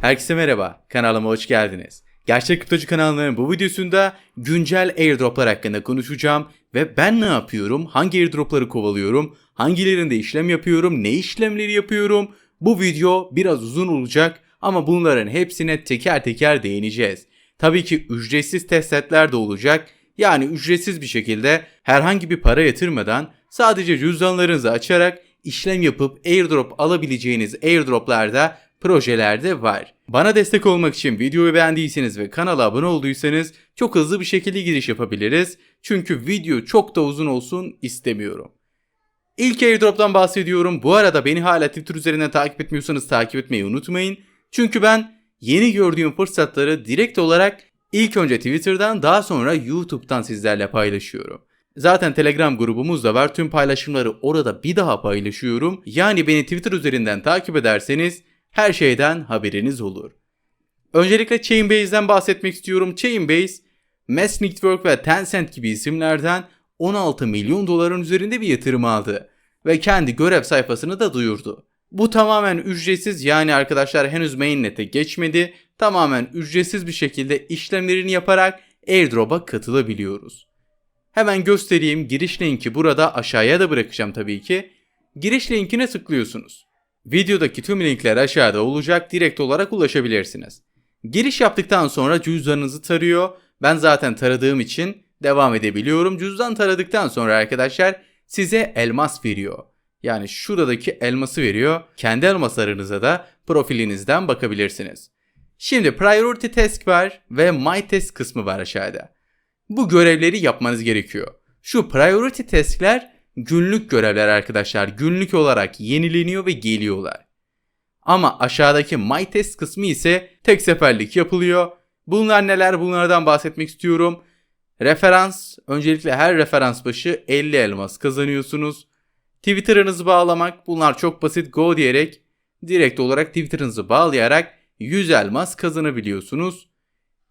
Herkese merhaba, kanalıma hoş geldiniz. Gerçek Kriptocu kanalının bu videosunda güncel airdroplar hakkında konuşacağım ve ben ne yapıyorum, hangi airdropları kovalıyorum, hangilerinde işlem yapıyorum, ne işlemleri yapıyorum. Bu video biraz uzun olacak ama bunların hepsine teker teker değineceğiz. Tabii ki ücretsiz testsetler de olacak. Yani ücretsiz bir şekilde herhangi bir para yatırmadan sadece cüzdanlarınızı açarak işlem yapıp airdrop alabileceğiniz airdroplarda projelerde var. Bana destek olmak için videoyu beğendiyseniz ve kanala abone olduysanız çok hızlı bir şekilde giriş yapabiliriz. Çünkü video çok da uzun olsun istemiyorum. İlk airdrop'tan bahsediyorum. Bu arada beni hala Twitter üzerinden takip etmiyorsanız takip etmeyi unutmayın. Çünkü ben yeni gördüğüm fırsatları direkt olarak ilk önce Twitter'dan daha sonra YouTube'dan sizlerle paylaşıyorum. Zaten Telegram grubumuz da var. Tüm paylaşımları orada bir daha paylaşıyorum. Yani beni Twitter üzerinden takip ederseniz her şeyden haberiniz olur. Öncelikle Chainbase'den bahsetmek istiyorum. Chainbase, Mass Network ve Tencent gibi isimlerden 16 milyon doların üzerinde bir yatırım aldı ve kendi görev sayfasını da duyurdu. Bu tamamen ücretsiz yani arkadaşlar henüz mainnet'e geçmedi. Tamamen ücretsiz bir şekilde işlemlerini yaparak airdrop'a katılabiliyoruz. Hemen göstereyim giriş linki burada aşağıya da bırakacağım tabii ki. Giriş linkine tıklıyorsunuz. Videodaki tüm linkler aşağıda olacak direkt olarak ulaşabilirsiniz. Giriş yaptıktan sonra cüzdanınızı tarıyor. Ben zaten taradığım için devam edebiliyorum. Cüzdan taradıktan sonra arkadaşlar size elmas veriyor. Yani şuradaki elması veriyor. Kendi elmaslarınıza da profilinizden bakabilirsiniz. Şimdi Priority Task var ve My Task kısmı var aşağıda. Bu görevleri yapmanız gerekiyor. Şu Priority Task'ler günlük görevler arkadaşlar. Günlük olarak yenileniyor ve geliyorlar. Ama aşağıdaki My Test kısmı ise tek seferlik yapılıyor. Bunlar neler bunlardan bahsetmek istiyorum. Referans, öncelikle her referans başı 50 elmas kazanıyorsunuz. Twitter'ınızı bağlamak, bunlar çok basit go diyerek direkt olarak Twitter'ınızı bağlayarak 100 elmas kazanabiliyorsunuz.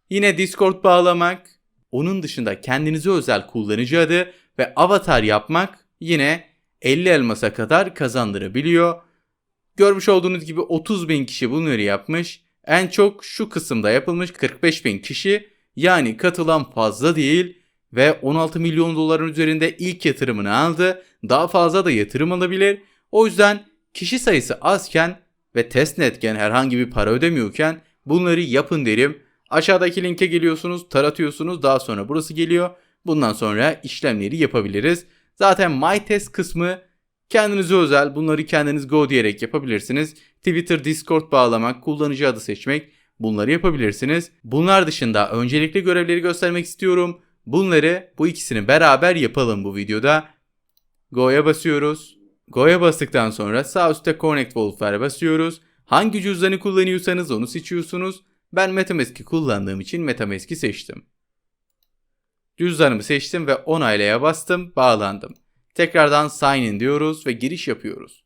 Yine Discord bağlamak, onun dışında kendinize özel kullanıcı adı ve avatar yapmak yine 50 elmasa kadar kazandırabiliyor. Görmüş olduğunuz gibi 30 bin kişi bunları yapmış. En çok şu kısımda yapılmış 45 bin kişi yani katılan fazla değil ve 16 milyon doların üzerinde ilk yatırımını aldı. Daha fazla da yatırım alabilir. O yüzden kişi sayısı azken ve testnetken herhangi bir para ödemiyorken bunları yapın derim. Aşağıdaki linke geliyorsunuz, taratıyorsunuz. Daha sonra burası geliyor. Bundan sonra işlemleri yapabiliriz. Zaten My Test kısmı kendinize özel. Bunları kendiniz go diyerek yapabilirsiniz. Twitter, Discord bağlamak, kullanıcı adı seçmek bunları yapabilirsiniz. Bunlar dışında öncelikli görevleri göstermek istiyorum. Bunları bu ikisini beraber yapalım bu videoda. Go'ya basıyoruz. Go'ya bastıktan sonra sağ üstte Connect Wolf'lara basıyoruz. Hangi cüzdanı kullanıyorsanız onu seçiyorsunuz. Ben Metamask'i kullandığım için Metamask'i seçtim. Cüzdanımı seçtim ve onaylaya bastım, bağlandım. Tekrardan sign in diyoruz ve giriş yapıyoruz.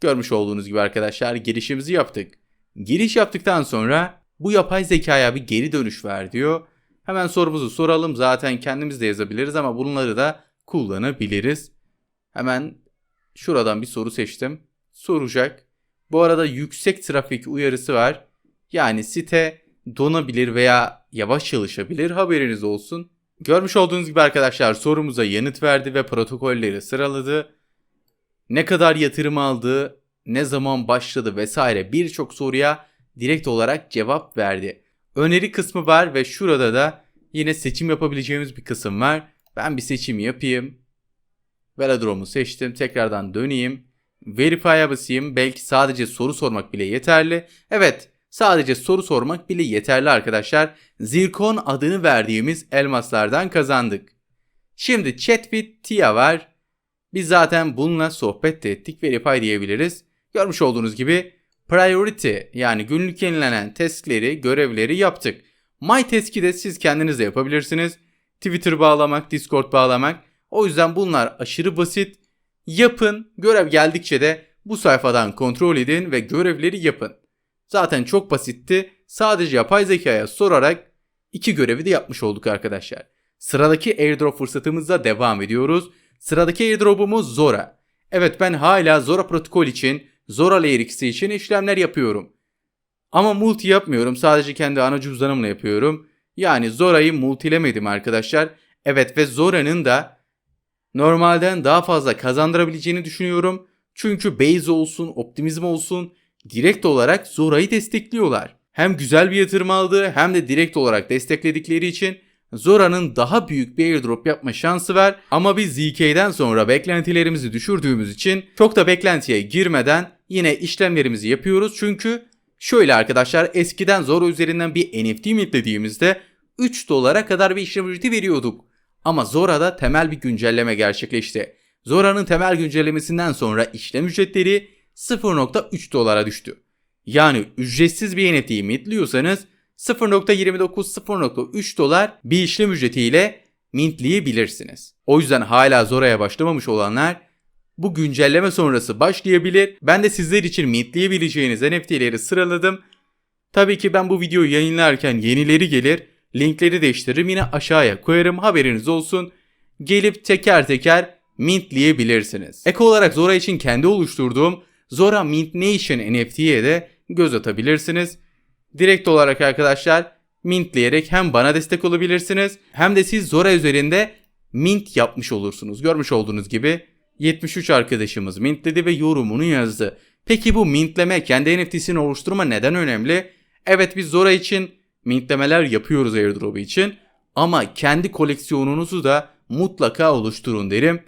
Görmüş olduğunuz gibi arkadaşlar girişimizi yaptık. Giriş yaptıktan sonra bu yapay zekaya bir geri dönüş ver diyor. Hemen sorumuzu soralım. Zaten kendimiz de yazabiliriz ama bunları da kullanabiliriz. Hemen şuradan bir soru seçtim. Soracak. Bu arada yüksek trafik uyarısı var. Yani site donabilir veya yavaş çalışabilir haberiniz olsun. Görmüş olduğunuz gibi arkadaşlar sorumuza yanıt verdi ve protokolleri sıraladı. Ne kadar yatırım aldı, ne zaman başladı vesaire birçok soruya direkt olarak cevap verdi. Öneri kısmı var ve şurada da yine seçim yapabileceğimiz bir kısım var. Ben bir seçim yapayım. Velodrome'u seçtim. Tekrardan döneyim. Verify'a basayım. Belki sadece soru sormak bile yeterli. Evet Sadece soru sormak bile yeterli arkadaşlar. Zirkon adını verdiğimiz elmaslardan kazandık. Şimdi chat with Tia var. Biz zaten bununla sohbet de ettik. Verify diyebiliriz. Görmüş olduğunuz gibi priority yani günlük yenilenen taskleri, görevleri yaptık. My Task'i de siz kendiniz de yapabilirsiniz. Twitter bağlamak, Discord bağlamak. O yüzden bunlar aşırı basit. Yapın. Görev geldikçe de bu sayfadan kontrol edin ve görevleri yapın. Zaten çok basitti. Sadece yapay zekaya sorarak iki görevi de yapmış olduk arkadaşlar. Sıradaki airdrop fırsatımızla devam ediyoruz. Sıradaki airdrop'umuz Zora. Evet ben hala Zora protokol için, Zora Layer 2 için işlemler yapıyorum. Ama multi yapmıyorum. Sadece kendi ana cüzdanımla yapıyorum. Yani Zora'yı multilemedim arkadaşlar. Evet ve Zora'nın da normalden daha fazla kazandırabileceğini düşünüyorum. Çünkü Base olsun, Optimizm olsun direkt olarak Zora'yı destekliyorlar. Hem güzel bir yatırım aldığı hem de direkt olarak destekledikleri için Zora'nın daha büyük bir airdrop yapma şansı var ama biz ZK'den sonra beklentilerimizi düşürdüğümüz için çok da beklentiye girmeden yine işlemlerimizi yapıyoruz çünkü şöyle arkadaşlar eskiden Zora üzerinden bir NFT mintlediğimizde 3 dolara kadar bir işlem ücreti veriyorduk. Ama Zora'da temel bir güncelleme gerçekleşti. Zora'nın temel güncellemesinden sonra işlem ücretleri 0.3 dolara düştü. Yani ücretsiz bir NFT'yi mintliyorsanız 0.29-0.3 dolar bir işlem ücretiyle mintleyebilirsiniz. O yüzden hala Zora'ya başlamamış olanlar bu güncelleme sonrası başlayabilir. Ben de sizler için mintleyebileceğiniz NFT'leri sıraladım. Tabii ki ben bu videoyu yayınlarken yenileri gelir. Linkleri değiştiririm yine aşağıya koyarım haberiniz olsun. Gelip teker teker mintleyebilirsiniz. Ek olarak Zora için kendi oluşturduğum Zora Mint Nation NFT'ye de göz atabilirsiniz. Direkt olarak arkadaşlar mintleyerek hem bana destek olabilirsiniz hem de siz Zora üzerinde mint yapmış olursunuz. Görmüş olduğunuz gibi 73 arkadaşımız mintledi ve yorumunu yazdı. Peki bu mintleme kendi NFT'sini oluşturma neden önemli? Evet biz Zora için mintlemeler yapıyoruz airdrop için ama kendi koleksiyonunuzu da mutlaka oluşturun derim.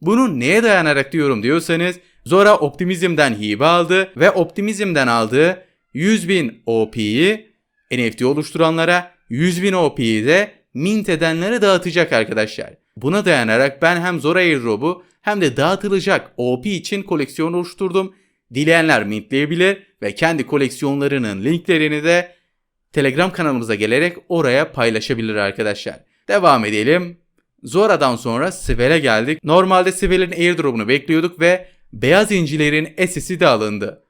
Bunu neye dayanarak diyorum diyorsanız Zora Optimizm'den hibe aldı ve Optimizm'den aldığı 100.000 OP'yi NFT oluşturanlara 100.000 OP'yi de mint edenlere dağıtacak arkadaşlar. Buna dayanarak ben hem Zora Airdrop'u hem de dağıtılacak OP için koleksiyon oluşturdum. Dileyenler mintleyebilir ve kendi koleksiyonlarının linklerini de Telegram kanalımıza gelerek oraya paylaşabilir arkadaşlar. Devam edelim. Zora'dan sonra Svel'e geldik. Normalde Svel'in airdrop'unu bekliyorduk ve beyaz incilerin SS'i de alındı.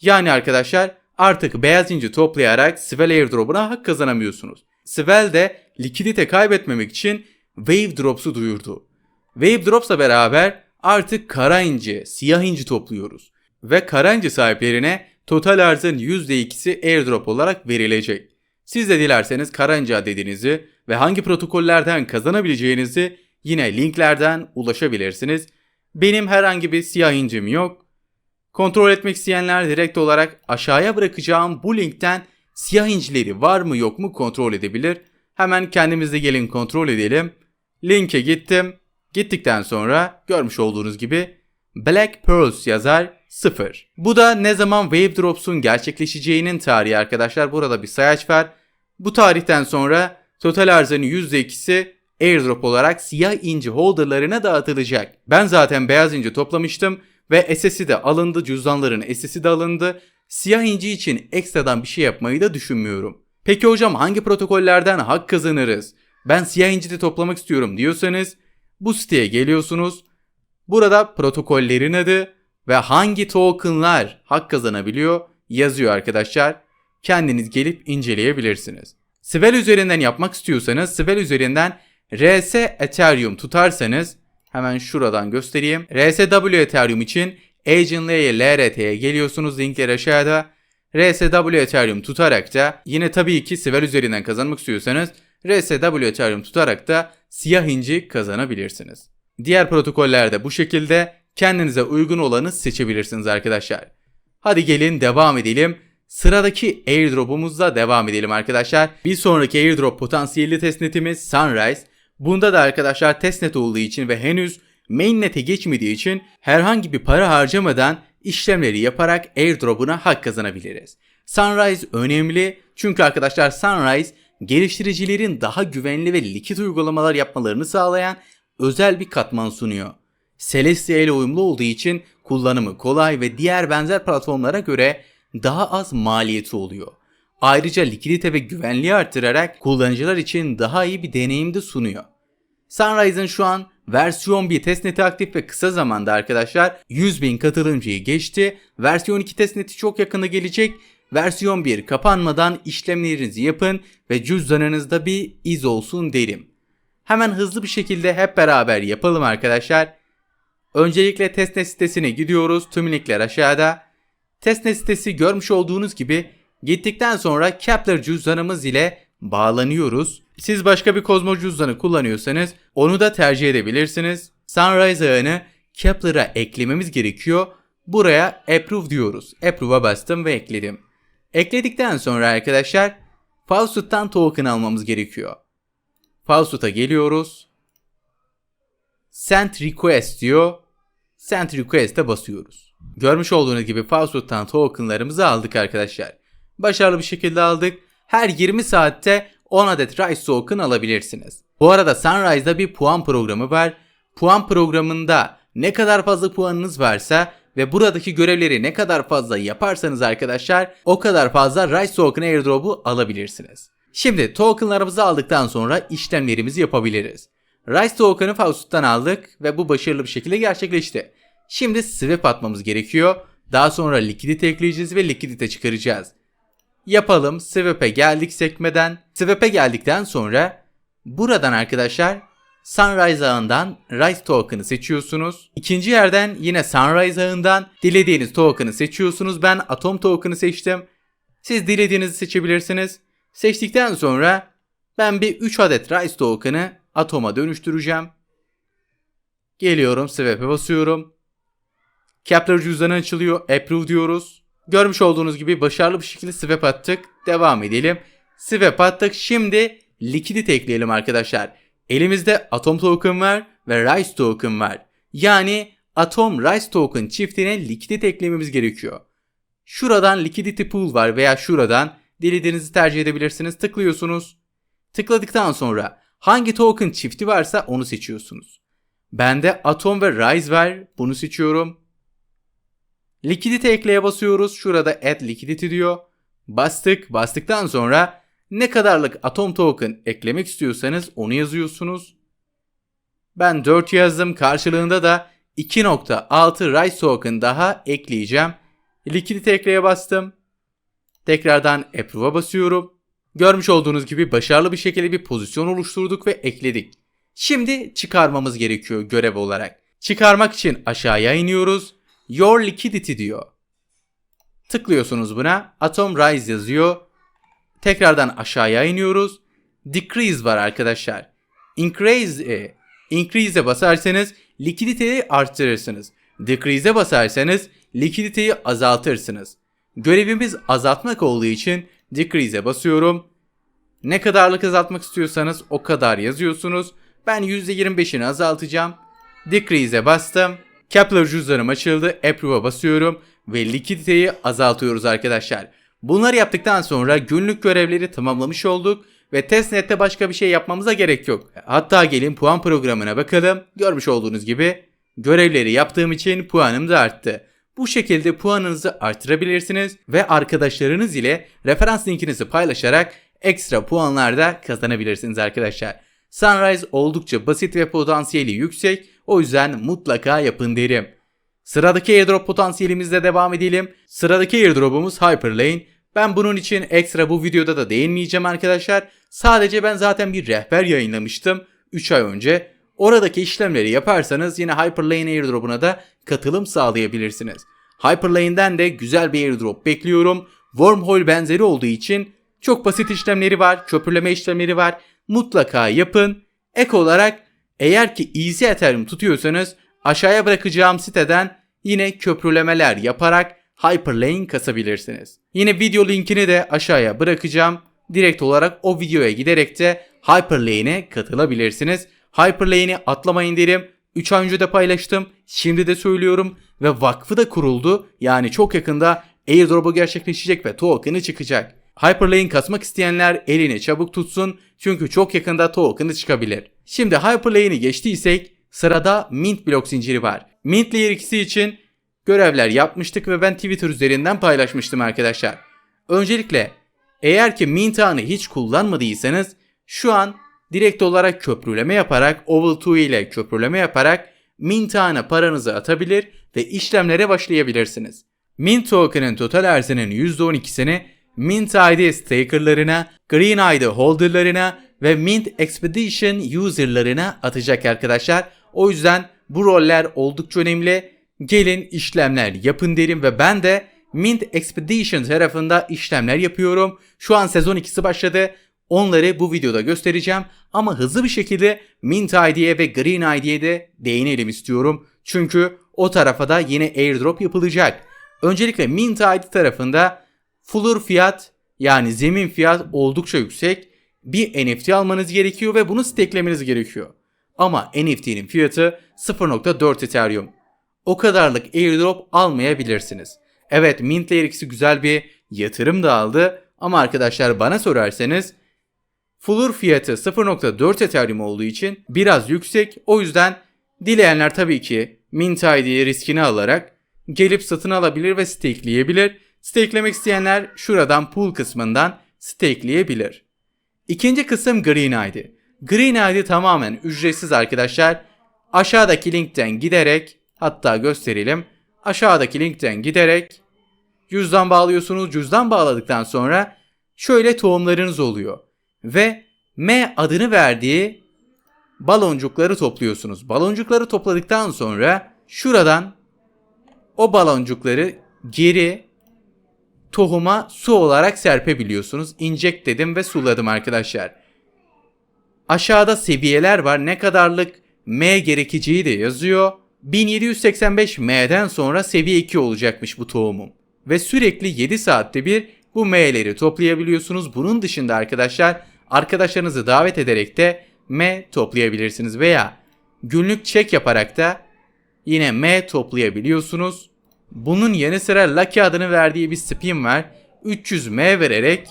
Yani arkadaşlar artık beyaz inci toplayarak Svel airdrop'una hak kazanamıyorsunuz. Svel de likidite kaybetmemek için Wave Drops'u duyurdu. Wave Drops'la beraber artık kara inci, siyah inci topluyoruz. Ve kara inci sahiplerine total arzın %2'si airdrop olarak verilecek. Siz de dilerseniz kara inci adedinizi ve hangi protokollerden kazanabileceğinizi yine linklerden ulaşabilirsiniz. Benim herhangi bir siyah incim yok. Kontrol etmek isteyenler direkt olarak aşağıya bırakacağım bu linkten siyah incileri var mı yok mu kontrol edebilir. Hemen kendimizde gelin kontrol edelim. Linke gittim. Gittikten sonra görmüş olduğunuz gibi Black Pearls yazar 0. Bu da ne zaman Wave Drops'un gerçekleşeceğinin tarihi arkadaşlar. Burada bir sayaç var. Bu tarihten sonra total arzının %2'si airdrop olarak siyah inci holderlarına dağıtılacak. Ben zaten beyaz inci toplamıştım ve SS'i de alındı, cüzdanların SS'i de alındı. Siyah inci için ekstradan bir şey yapmayı da düşünmüyorum. Peki hocam hangi protokollerden hak kazanırız? Ben siyah inci de toplamak istiyorum diyorsanız bu siteye geliyorsunuz. Burada protokollerin adı ve hangi tokenlar hak kazanabiliyor yazıyor arkadaşlar. Kendiniz gelip inceleyebilirsiniz. Svel üzerinden yapmak istiyorsanız Svel üzerinden RS Ethereum tutarsanız hemen şuradan göstereyim. RSW Ethereum için Agent Layer LRT'ye geliyorsunuz linkler aşağıda. RSW Ethereum tutarak da yine tabii ki Svel üzerinden kazanmak istiyorsanız RSW Ethereum tutarak da siyah inci kazanabilirsiniz. Diğer protokollerde bu şekilde kendinize uygun olanı seçebilirsiniz arkadaşlar. Hadi gelin devam edelim. Sıradaki airdrop'umuzla devam edelim arkadaşlar. Bir sonraki airdrop potansiyelli testnetimiz Sunrise. Bunda da arkadaşlar testnet olduğu için ve henüz mainnet'e geçmediği için herhangi bir para harcamadan işlemleri yaparak airdrop'una hak kazanabiliriz. Sunrise önemli çünkü arkadaşlar Sunrise geliştiricilerin daha güvenli ve likit uygulamalar yapmalarını sağlayan özel bir katman sunuyor. Celestia ile uyumlu olduğu için kullanımı kolay ve diğer benzer platformlara göre daha az maliyeti oluyor. Ayrıca likidite ve güvenliği artırarak kullanıcılar için daha iyi bir deneyim de sunuyor. Sunrise'ın şu an versiyon 1 testneti aktif ve kısa zamanda arkadaşlar 100.000 katılımcıyı geçti. Versiyon 2 testneti çok yakında gelecek. Versiyon 1 kapanmadan işlemlerinizi yapın ve cüzdanınızda bir iz olsun derim. Hemen hızlı bir şekilde hep beraber yapalım arkadaşlar. Öncelikle testnet sitesine gidiyoruz. Tüm linkler aşağıda. Testnet sitesi görmüş olduğunuz gibi Gittikten sonra Kepler cüzdanımız ile bağlanıyoruz. Siz başka bir Kozmo cüzdanı kullanıyorsanız onu da tercih edebilirsiniz. Sunrise ağını Kepler'a eklememiz gerekiyor. Buraya approve diyoruz. Approve'a bastım ve ekledim. Ekledikten sonra arkadaşlar Faucet'tan token almamız gerekiyor. Faucet'a geliyoruz. Send request diyor. Send request'e basıyoruz. Görmüş olduğunuz gibi Faucet'tan tokenlarımızı aldık arkadaşlar. Başarılı bir şekilde aldık. Her 20 saatte 10 adet Rise token alabilirsiniz. Bu arada Sunrise'da bir puan programı var. Puan programında ne kadar fazla puanınız varsa ve buradaki görevleri ne kadar fazla yaparsanız arkadaşlar o kadar fazla Rise Token Airdrop'u alabilirsiniz. Şimdi tokenlarımızı aldıktan sonra işlemlerimizi yapabiliriz. Rise Token'ı Faust'tan aldık ve bu başarılı bir şekilde gerçekleşti. Şimdi swap atmamız gerekiyor. Daha sonra likidite ekleyeceğiz ve likidite çıkaracağız. Yapalım. Swap'e geldik sekmeden. Swap'e geldikten sonra buradan arkadaşlar Sunrise ağından Rise token'ı seçiyorsunuz. İkinci yerden yine Sunrise ağından dilediğiniz token'ı seçiyorsunuz. Ben Atom token'ı seçtim. Siz dilediğinizi seçebilirsiniz. Seçtikten sonra ben bir 3 adet Rise token'ı Atom'a dönüştüreceğim. Geliyorum swap'e basıyorum. Kepler cüzdanı açılıyor. Approve diyoruz. Görmüş olduğunuz gibi başarılı bir şekilde swap attık. Devam edelim. Swap attık. Şimdi likidite ekleyelim arkadaşlar. Elimizde Atom Token var ve Rise Token var. Yani Atom Rise Token çiftine likidite eklememiz gerekiyor. Şuradan Liquidity Pool var veya şuradan dilediğinizi tercih edebilirsiniz. Tıklıyorsunuz. Tıkladıktan sonra hangi token çifti varsa onu seçiyorsunuz. Bende Atom ve Rise var. Bunu seçiyorum. Likidite ekleye basıyoruz. Şurada add liquidity diyor. Bastık. Bastıktan sonra ne kadarlık atom token eklemek istiyorsanız onu yazıyorsunuz. Ben 4 yazdım. Karşılığında da 2.6 Rise token daha ekleyeceğim. Likidite ekleye bastım. Tekrardan Approve'a basıyorum. Görmüş olduğunuz gibi başarılı bir şekilde bir pozisyon oluşturduk ve ekledik. Şimdi çıkarmamız gerekiyor görev olarak. Çıkarmak için aşağıya iniyoruz. Your liquidity diyor. Tıklıyorsunuz buna. Atom Rise yazıyor. Tekrardan aşağıya iniyoruz. Decrease var arkadaşlar. Increase, e, increase'e basarsanız likiditeyi arttırırsınız. Decrease'e basarsanız likiditeyi azaltırsınız. Görevimiz azaltmak olduğu için decrease'e basıyorum. Ne kadarlık azaltmak istiyorsanız o kadar yazıyorsunuz. Ben %25'ini azaltacağım. Decrease'e bastım. Kepler cüzdanım açıldı. Approve'a basıyorum ve likiditeyi azaltıyoruz arkadaşlar. Bunları yaptıktan sonra günlük görevleri tamamlamış olduk ve testnet'te başka bir şey yapmamıza gerek yok. Hatta gelin puan programına bakalım. Görmüş olduğunuz gibi görevleri yaptığım için puanım da arttı. Bu şekilde puanınızı artırabilirsiniz ve arkadaşlarınız ile referans linkinizi paylaşarak ekstra puanlar da kazanabilirsiniz arkadaşlar. Sunrise oldukça basit ve potansiyeli yüksek. O yüzden mutlaka yapın derim. Sıradaki airdrop potansiyelimizle devam edelim. Sıradaki airdrop'umuz Hyperlane. Ben bunun için ekstra bu videoda da değinmeyeceğim arkadaşlar. Sadece ben zaten bir rehber yayınlamıştım 3 ay önce. Oradaki işlemleri yaparsanız yine Hyperlane airdrop'una da katılım sağlayabilirsiniz. Hyperlane'den de güzel bir airdrop bekliyorum. Wormhole benzeri olduğu için çok basit işlemleri var, köprüleme işlemleri var. Mutlaka yapın. Ek olarak eğer ki Easy Ethereum tutuyorsanız aşağıya bırakacağım siteden yine köprülemeler yaparak Hyperlane kasabilirsiniz. Yine video linkini de aşağıya bırakacağım. Direkt olarak o videoya giderek de Hyperlane'e katılabilirsiniz. Hyperlane'i atlamayın derim. 3 ay önce de paylaştım. Şimdi de söylüyorum. Ve vakfı da kuruldu. Yani çok yakında airdrop'u gerçekleşecek ve token'ı çıkacak. Hyperlane kasmak isteyenler elini çabuk tutsun. Çünkü çok yakında token'ı çıkabilir. Şimdi Hyperlane'i geçtiysek sırada Mint blok zinciri var. Mint Layer 2'si için görevler yapmıştık ve ben Twitter üzerinden paylaşmıştım arkadaşlar. Öncelikle eğer ki Mint ağını hiç kullanmadıysanız şu an direkt olarak köprüleme yaparak Oval 2 ile köprüleme yaparak Mint ağına paranızı atabilir ve işlemlere başlayabilirsiniz. Mint token'ın total arzının %12'sini Mint ID stakerlarına, Green ID holderlarına ve Mint Expedition userlarına atacak arkadaşlar. O yüzden bu roller oldukça önemli. Gelin işlemler yapın derim ve ben de Mint Expedition tarafında işlemler yapıyorum. Şu an sezon 2'si başladı. Onları bu videoda göstereceğim ama hızlı bir şekilde Mint ID'ye ve Green ID'ye de değinelim istiyorum. Çünkü o tarafa da yine airdrop yapılacak. Öncelikle Mint ID tarafında floor fiyat yani zemin fiyat oldukça yüksek. Bir NFT almanız gerekiyor ve bunu staklemeniz gerekiyor. Ama NFT'nin fiyatı 0.4 Ethereum. O kadarlık airdrop almayabilirsiniz. Evet Mint Layer ikisi güzel bir yatırım da aldı ama arkadaşlar bana sorarsanız Floor fiyatı 0.4 Ethereum olduğu için biraz yüksek. O yüzden dileyenler tabii ki Mint ID riskini alarak gelip satın alabilir ve stakeleyebilir. Stakelemek isteyenler şuradan pool kısmından stakeleyebilir. İkinci kısım Green ID. Green ID tamamen ücretsiz arkadaşlar. Aşağıdaki linkten giderek hatta gösterelim. Aşağıdaki linkten giderek cüzdan bağlıyorsunuz. Cüzdan bağladıktan sonra şöyle tohumlarınız oluyor. Ve M adını verdiği baloncukları topluyorsunuz. Baloncukları topladıktan sonra şuradan o baloncukları geri tohuma su olarak serpebiliyorsunuz. İnject dedim ve suladım arkadaşlar. Aşağıda seviyeler var. Ne kadarlık M gerekeceği de yazıyor. 1785 M'den sonra seviye 2 olacakmış bu tohumum. Ve sürekli 7 saatte bir bu M'leri toplayabiliyorsunuz. Bunun dışında arkadaşlar arkadaşlarınızı davet ederek de M toplayabilirsiniz veya günlük çek yaparak da yine M toplayabiliyorsunuz. Bunun yanı sıra Lucky adını verdiği bir spin var. 300 M vererek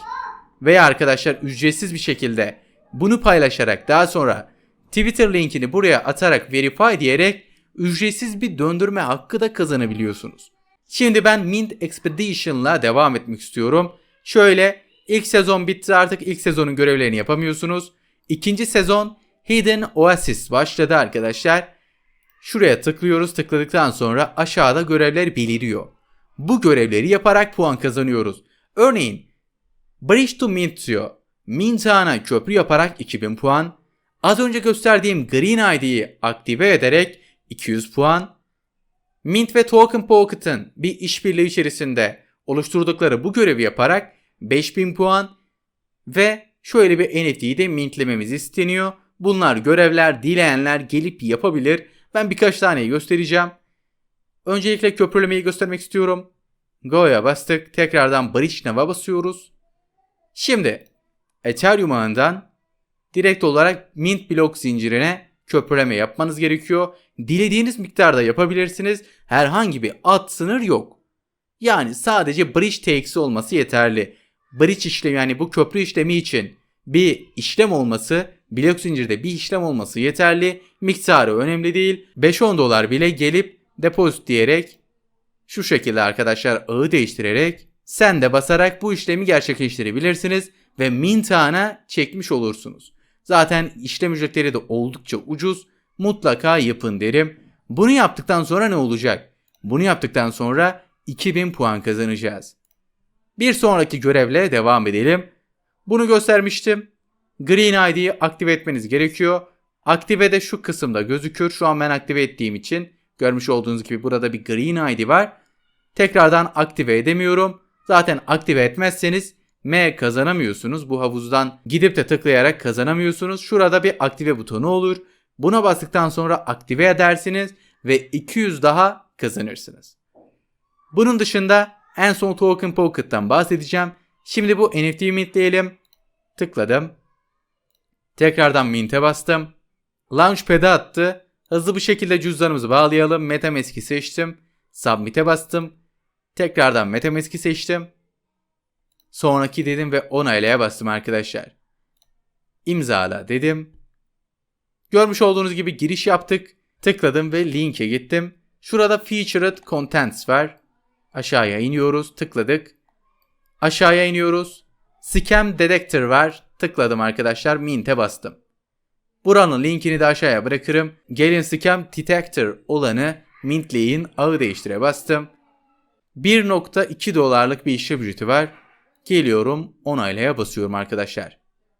veya arkadaşlar ücretsiz bir şekilde bunu paylaşarak daha sonra Twitter linkini buraya atarak verify diyerek ücretsiz bir döndürme hakkı da kazanabiliyorsunuz. Şimdi ben Mint Expedition'la devam etmek istiyorum. Şöyle ilk sezon bitti artık ilk sezonun görevlerini yapamıyorsunuz. İkinci sezon Hidden Oasis başladı arkadaşlar. Şuraya tıklıyoruz. Tıkladıktan sonra aşağıda görevler beliriyor. Bu görevleri yaparak puan kazanıyoruz. Örneğin Bridge to Mint diyor. Mint ağına köprü yaparak 2000 puan. Az önce gösterdiğim Green ID'yi aktive ederek 200 puan. Mint ve Token Pocket'ın bir işbirliği içerisinde oluşturdukları bu görevi yaparak 5000 puan ve şöyle bir NFT'yi de mintlememiz isteniyor. Bunlar görevler dileyenler gelip yapabilir. Ben birkaç taneyi göstereceğim. Öncelikle köprülemeyi göstermek istiyorum. Go'ya bastık. Tekrardan Bridge Nav'a basıyoruz. Şimdi Ethereum ağından direkt olarak Mint blok zincirine köprüleme yapmanız gerekiyor. Dilediğiniz miktarda yapabilirsiniz. Herhangi bir ad sınır yok. Yani sadece bridge TX'i olması yeterli. Bridge işlemi yani bu köprü işlemi için bir işlem olması, blok zincirde bir işlem olması yeterli. Miktarı önemli değil. 5-10 dolar bile gelip depozit diyerek şu şekilde arkadaşlar ağı değiştirerek sen de basarak bu işlemi gerçekleştirebilirsiniz ve mint ağına çekmiş olursunuz. Zaten işlem ücretleri de oldukça ucuz. Mutlaka yapın derim. Bunu yaptıktan sonra ne olacak? Bunu yaptıktan sonra 2000 puan kazanacağız. Bir sonraki görevle devam edelim. Bunu göstermiştim. Green ID'yi aktive etmeniz gerekiyor. Aktive de şu kısımda gözüküyor. Şu an ben aktive ettiğim için görmüş olduğunuz gibi burada bir Green ID var. Tekrardan aktive edemiyorum. Zaten aktive etmezseniz M kazanamıyorsunuz. Bu havuzdan gidip de tıklayarak kazanamıyorsunuz. Şurada bir aktive butonu olur. Buna bastıktan sonra aktive edersiniz ve 200 daha kazanırsınız. Bunun dışında en son Token Pocket'tan bahsedeceğim. Şimdi bu NFT'yi mintleyelim. Tıkladım. Tekrardan mint'e bastım. Launchpad'e attı. Hızlı bir şekilde cüzdanımızı bağlayalım. Metamask'i seçtim. Submit'e bastım. Tekrardan Metamask'i seçtim. Sonraki dedim ve onaylaya bastım arkadaşlar. İmzala dedim. Görmüş olduğunuz gibi giriş yaptık. Tıkladım ve linke gittim. Şurada Featured Contents var. Aşağıya iniyoruz. Tıkladık. Aşağıya iniyoruz. Scam Detector var. Tıkladım arkadaşlar. Mint'e bastım. Buranın linkini de aşağıya bırakırım. Gelin Scam Detector olanı mintleyin ağı değiştire bastım. 1.2 dolarlık bir işlem ücreti var. Geliyorum onaylaya basıyorum arkadaşlar.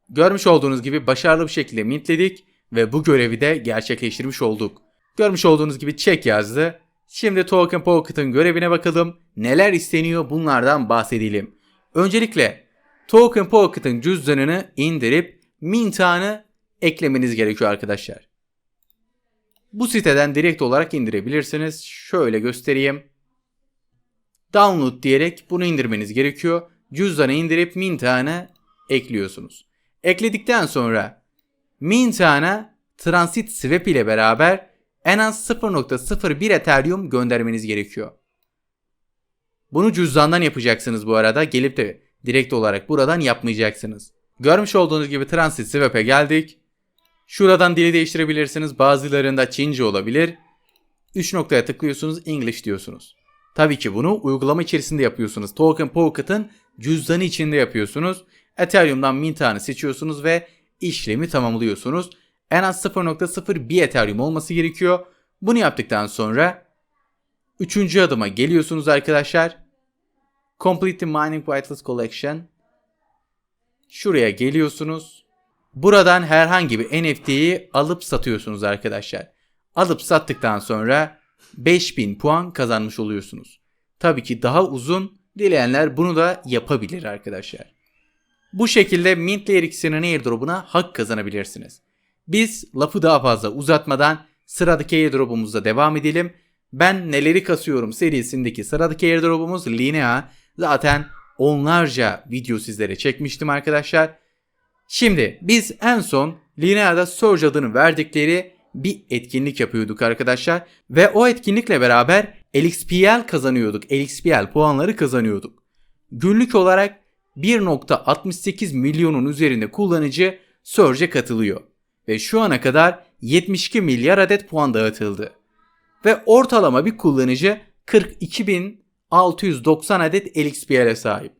Görmüş olduğunuz gibi başarılı bir şekilde mintledik ve bu görevi de gerçekleştirmiş olduk. Görmüş olduğunuz gibi check yazdı. Şimdi Token Pocket'ın görevine bakalım. Neler isteniyor bunlardan bahsedelim. Öncelikle Token Pocket'ın cüzdanını indirip Minta'nı eklemeniz gerekiyor arkadaşlar. Bu siteden direkt olarak indirebilirsiniz. Şöyle göstereyim. Download diyerek bunu indirmeniz gerekiyor. Cüzdanı indirip Minta'nı ekliyorsunuz. Ekledikten sonra Minta'na Transit Swap ile beraber en az 0.01 Ethereum göndermeniz gerekiyor. Bunu cüzdandan yapacaksınız bu arada. Gelip de direkt olarak buradan yapmayacaksınız. Görmüş olduğunuz gibi Transit Swap'e geldik. Şuradan dili değiştirebilirsiniz. Bazılarında Çince olabilir. 3 noktaya tıklıyorsunuz English diyorsunuz. Tabii ki bunu uygulama içerisinde yapıyorsunuz. Token Pocket'ın cüzdanı içinde yapıyorsunuz. Ethereum'dan Minta'nı seçiyorsunuz ve işlemi tamamlıyorsunuz. En az 0.01 Ethereum olması gerekiyor. Bunu yaptıktan sonra üçüncü adıma geliyorsunuz arkadaşlar. Complete the Mining Whitelist Collection. Şuraya geliyorsunuz. Buradan herhangi bir NFT'yi alıp satıyorsunuz arkadaşlar. Alıp sattıktan sonra 5000 puan kazanmış oluyorsunuz. Tabii ki daha uzun dileyenler bunu da yapabilir arkadaşlar. Bu şekilde Mint Layer 2'sinin airdrop'una hak kazanabilirsiniz. Biz lafı daha fazla uzatmadan sıradaki airdrop'umuzda devam edelim. Ben neleri kasıyorum serisindeki sıradaki airdrop'umuz Linea. Zaten onlarca video sizlere çekmiştim arkadaşlar. Şimdi biz en son Linea'da Surge adını verdikleri bir etkinlik yapıyorduk arkadaşlar. Ve o etkinlikle beraber LXPL kazanıyorduk. LXPL puanları kazanıyorduk. Günlük olarak 1.68 milyonun üzerinde kullanıcı Surge'e katılıyor. Ve şu ana kadar 72 milyar adet puan dağıtıldı. Ve ortalama bir kullanıcı 42.690 adet LXPL'e sahip.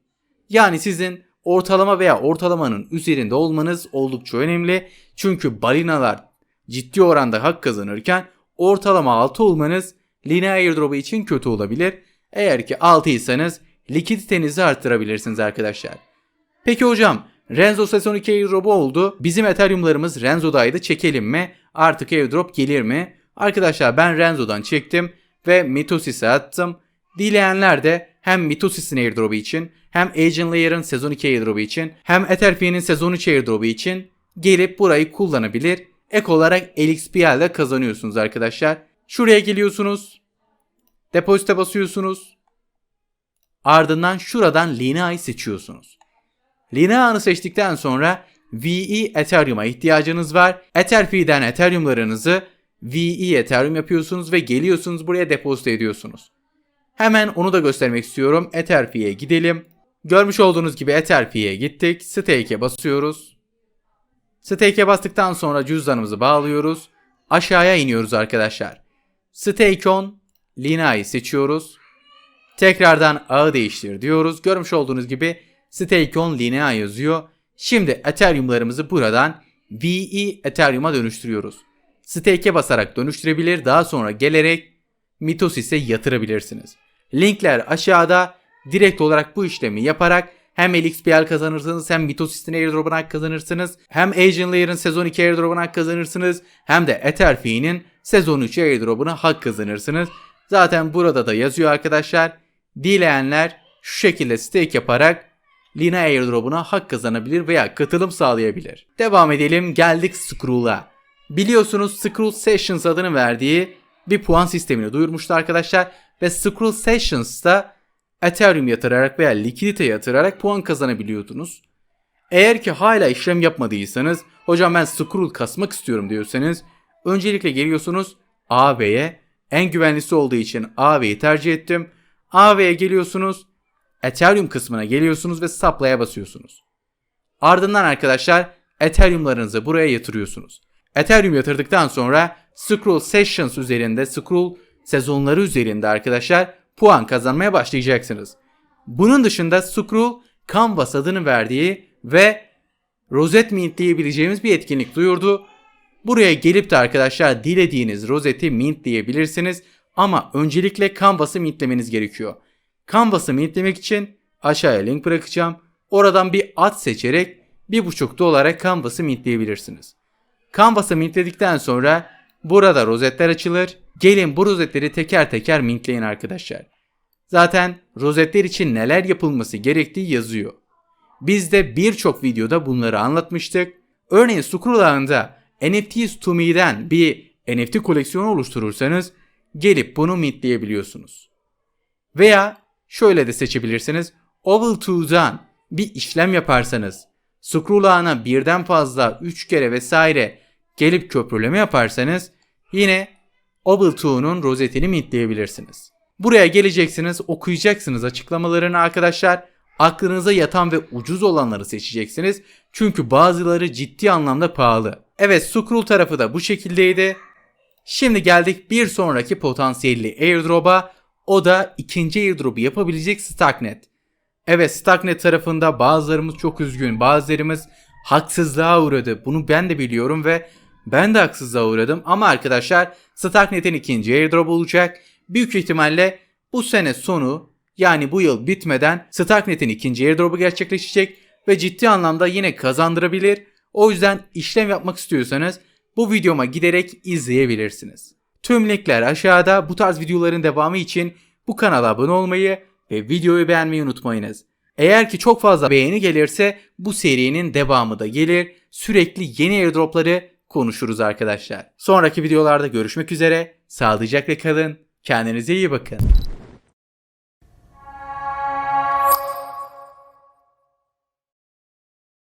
Yani sizin ortalama veya ortalamanın üzerinde olmanız oldukça önemli. Çünkü balinalar ciddi oranda hak kazanırken ortalama 6 olmanız linear airdrop'u için kötü olabilir. Eğer ki 6 iseniz likiditenizi arttırabilirsiniz arkadaşlar. Peki hocam Renzo sezon 2 airdrop'u oldu. Bizim Ethereum'larımız Renzo'daydı. Çekelim mi? Artık airdrop gelir mi? Arkadaşlar ben Renzo'dan çektim ve Mitosis'e attım. Dileyenler de hem Mitosis'in airdrop'u için hem Agent Layer'ın sezon 2 airdrop'u için hem Etherfi'nin sezon 3 airdrop'u için gelip burayı kullanabilir. Ek olarak LXPL'de kazanıyorsunuz arkadaşlar. Şuraya geliyorsunuz. Depozite basıyorsunuz. Ardından şuradan Linea'yı seçiyorsunuz. Linea'nı seçtikten sonra VE Ethereum'a ihtiyacınız var. Etherfi'den Ethereum'larınızı VE Ethereum yapıyorsunuz ve geliyorsunuz buraya depozito ediyorsunuz. Hemen onu da göstermek istiyorum. Etherfi'ye gidelim. Görmüş olduğunuz gibi Etherfi'ye gittik. Stake'e basıyoruz. Stake'e bastıktan sonra cüzdanımızı bağlıyoruz. Aşağıya iniyoruz arkadaşlar. Stake on Lina'yı seçiyoruz. Tekrardan ağı değiştir diyoruz. Görmüş olduğunuz gibi Stake on Linea yazıyor. Şimdi Ethereum'larımızı buradan VE Ethereum'a dönüştürüyoruz. Stake'e basarak dönüştürebilir daha sonra gelerek Mitosis'e yatırabilirsiniz. Linkler aşağıda direkt olarak bu işlemi yaparak hem LXPL kazanırsınız hem Mitosis'in airdrop'una hak kazanırsınız. Hem Agent Layer'ın sezon 2 airdrop'una hak kazanırsınız. Hem de Etherfi'nin sezon 3 airdrop'una hak kazanırsınız. Zaten burada da yazıyor arkadaşlar. Dileyenler şu şekilde stake yaparak Lina airdrop'una hak kazanabilir veya katılım sağlayabilir. Devam edelim geldik Scroll'a. Biliyorsunuz Scroll Sessions adını verdiği bir puan sistemini duyurmuştu arkadaşlar. Ve Scroll Sessions'ta Ethereum yatırarak veya likidite yatırarak puan kazanabiliyordunuz. Eğer ki hala işlem yapmadıysanız, hocam ben Scroll kasmak istiyorum diyorsanız, öncelikle geliyorsunuz AV'ye. En güvenlisi olduğu için AV'yi tercih ettim. AV'ye geliyorsunuz. Ethereum kısmına geliyorsunuz ve supply'a basıyorsunuz. Ardından arkadaşlar Ethereum'larınızı buraya yatırıyorsunuz. Ethereum yatırdıktan sonra Scroll Sessions üzerinde, Scroll sezonları üzerinde arkadaşlar puan kazanmaya başlayacaksınız. Bunun dışında Scroll Canvas adını verdiği ve Rosette Mint diyebileceğimiz bir etkinlik duyurdu. Buraya gelip de arkadaşlar dilediğiniz rozeti mint diyebilirsiniz ama öncelikle Canvas'ı mintlemeniz gerekiyor. Canvas'ı mintlemek için aşağıya link bırakacağım. Oradan bir ad seçerek 1.5 dolara Canvas'ı mintleyebilirsiniz. Canvas'ı mintledikten sonra Burada rozetler açılır. Gelin bu rozetleri teker teker mintleyin arkadaşlar. Zaten rozetler için neler yapılması gerektiği yazıyor. Biz de birçok videoda bunları anlatmıştık. Örneğin Scroll ağında NFTs to me'den bir NFT koleksiyonu oluşturursanız gelip bunu mintleyebiliyorsunuz. Veya şöyle de seçebilirsiniz. Oval 2'dan bir işlem yaparsanız scroll ağına birden fazla 3 kere vesaire gelip köprüleme yaparsanız yine 2'nun rozetini mintleyebilirsiniz. Buraya geleceksiniz, okuyacaksınız açıklamalarını arkadaşlar. Aklınıza yatan ve ucuz olanları seçeceksiniz. Çünkü bazıları ciddi anlamda pahalı. Evet Scroll tarafı da bu şekildeydi. Şimdi geldik bir sonraki potansiyelli airdrop'a. O da ikinci airdrop'u yapabilecek Starknet. Evet Starknet tarafında bazılarımız çok üzgün, bazılarımız haksızlığa uğradı. Bunu ben de biliyorum ve ben de haksızlığa uğradım. Ama arkadaşlar Starknet'in ikinci airdrop olacak. Büyük ihtimalle bu sene sonu yani bu yıl bitmeden Starknet'in ikinci airdrop'u gerçekleşecek ve ciddi anlamda yine kazandırabilir. O yüzden işlem yapmak istiyorsanız bu videoma giderek izleyebilirsiniz. Tüm linkler aşağıda bu tarz videoların devamı için bu kanala abone olmayı ve videoyu beğenmeyi unutmayınız. Eğer ki çok fazla beğeni gelirse bu serinin devamı da gelir. Sürekli yeni airdropları konuşuruz arkadaşlar. Sonraki videolarda görüşmek üzere. Sağlıcakla kalın. Kendinize iyi bakın.